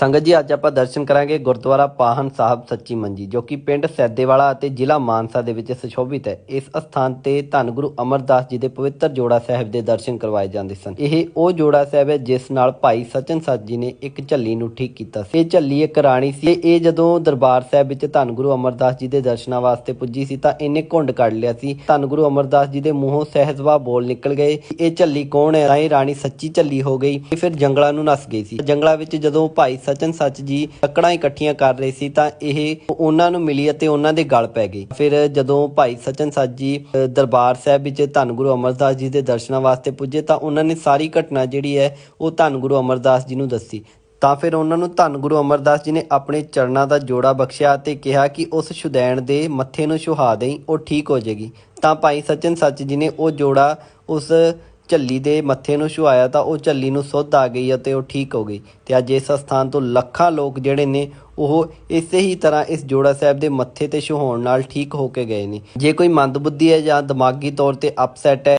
ਸੰਗਤ ਜੀ, ਅੱਜ ਆਪਾਂ ਦਰਸ਼ਨ ਕਰਾਂਗੇ ਗੁਰਦੁਆਰਾ ਪਾਹਨ ਸਾਹਿਬ ਸੱਚੀ ਮੰਜੀ, ਜੋ ਕਿ ਪਿੰਡ ਸੈਦੇਵਾਲਾ ਅਤੇ ਜ਼ਿਲ੍ਹਾ ਮਾਨਸਾ ਦੇ ਵਿੱਚ ਸੁਸ਼ੋਭਿਤ ਹੈ। ਇਸ ਅਸਥਾਨ ਤੇ ਧੰਨ ਗੁਰੂ ਅਮਰਦਾਸ ਜੀ ਦੇ ਪਵਿੱਤਰ ਜੋੜਾ ਸਾਹਿਬ ਦੇ ਦਰਸ਼ਨ ਕਰਵਾਏ ਜਾਂਦੇ ਸਨ। ਇਹ ਉਹ ਜੋੜਾ ਸਾਹਿਬ ਹੈ, ਜਿਸ ਨਾਲ ਭਾਈ ਸਚਨ ਸੱਚ ਜੀ ਨੇ ਇੱਕ ਝੱਲੀ ਨੂੰ ਠੀਕ ਕੀਤਾ ਸੀ। ਇਹ ਝੱਲੀ ਇੱਕ ਰਾਣੀ ਸੀ ਇਹ ਜਦੋਂ ਦਰਬਾਰ ਸਾਹਿਬ ਵਿੱਚ ਧੰਨ ਗੁਰੂ ਅਮਰਦਾਸ ਜੀ ਦੇ ਦਰਸ਼ਨਾਂ ਵਾਸਤੇ ਪੁੱਜੀ ਸੀ, ਤਾਂ ਇਹਨੇ ਘੁੰਡ ਕੱਢ ਲਿਆ ਸੀ। ਧੰਨ ਗੁਰੂ ਅਮਰਦਾਸ ਜੀ ਦੇ ਮੂੰਹੋਂ ਸਹਿਜਵਾ ਬੋਲ ਨਿਕਲ ਗਏ। ਇਹ ਝੱਲੀ ਕੌਣ ਹੈ? ਤਾਂ ਇਹ ਰਾਣੀ ਸੱਚੀ ਝੱਲੀ ਹੋ ਗਈ ਇਹ ਫਿਰ ਜੰਗਲਾਂ ਨੂੰ ਨਸ ਗਈ ਸੀ। ਜੰਗਲਾਂ ਵਿੱਚ ਜਦੋਂ ਭਾਈ ਸਚਨ ਸੱਚ ਜੀ ਲੱਕੜਾਂ ਇਕੱਠੀਆਂ ਕਰ ਰਹੇ ਸੀ ਤਾਂ ਇਹ ਉਹਨਾਂ ਨੂੰ ਮਿਲੀ ਅਤੇ ਉਹਨਾਂ ਦੇ ਗਲ ਪੈ ਗਈ ਫਿਰ ਜਦੋਂ ਭਾਈ ਸਚਨ ਸੱਚ ਜੀ ਦਰਬਾਰ ਸਾਹਿਬ ਵਿੱਚ ਧੰਨ ਗੁਰੂ ਅਮਰਦਾਸ ਜੀ ਦੇ ਦਰਸ਼ਨਾਂ ਵਾਸਤੇ ਪੁੱਜੇ ਤਾਂ ਉਹਨਾਂ ਨੇ ਸਾਰੀ ਘਟਨਾ ਜਿਹੜੀ ਹੈ ਉਹ ਧੰਨ ਗੁਰੂ ਅਮਰਦਾਸ ਜੀ ਨੂੰ ਦੱਸੀ। ਤਾਂ ਫਿਰ ਉਹਨਾਂ ਨੂੰ ਧੰਨ ਗੁਰੂ ਅਮਰਦਾਸ ਜੀ ਨੇ ਆਪਣੇ ਚਰਨਾਂ ਦਾ ਜੋੜਾ ਬਖਸ਼ਿਆ ਤੇ ਕਿਹਾ ਕਿ ਉਸ ਸ਼ੁਦੈਣ ਦੇ ਮੱਥੇ ਨੂੰ ਸੁਹਾ ਦੇਈ, ਉਹ ਠੀਕ ਹੋ ਜਾਏਗੀ ਤਾਂ ਭਾਈ ਸਚਨ ਸੱਚ ਜੀ ਨੇ ਉਹ ਜੋੜਾ ਉਸ ਝੱਲੀ ਦੇ ਮੱਥੇ ਨੂੰ ਛੁਆਇਆ ਤਾਂ ਉਹ ਝੱਲੀ ਨੂੰ ਸੁੱਧ ਆ ਗਈ ਅਤੇ ਉਹ ਠੀਕ ਹੋ ਗਈ। ਤੇ ਅੱਜ ਇਸ ਸਥਾਨ ਤੋਂ ਲੱਖਾਂ ਲੋਕ ਜਿਹੜੇ ਨੇ, ਉਹ ਇਸੇ ਹੀ ਤਰ੍ਹਾਂ ਇਸ ਜੋੜਾ ਸਾਹਿਬ ਦੇ ਮੱਥੇ ਤੇ ਛੁਹਾਉਣ ਨਾਲ ਠੀਕ ਹੋ ਕੇ ਗਏ ਨੇ। ਜੇ ਕੋਈ ਮੰਦਬੁੱਧੀ ਹੈ ਜਾਂ ਦਿਮਾਗੀ ਤੌਰ ਤੇ ਅਪਸੈਟ ਹੈ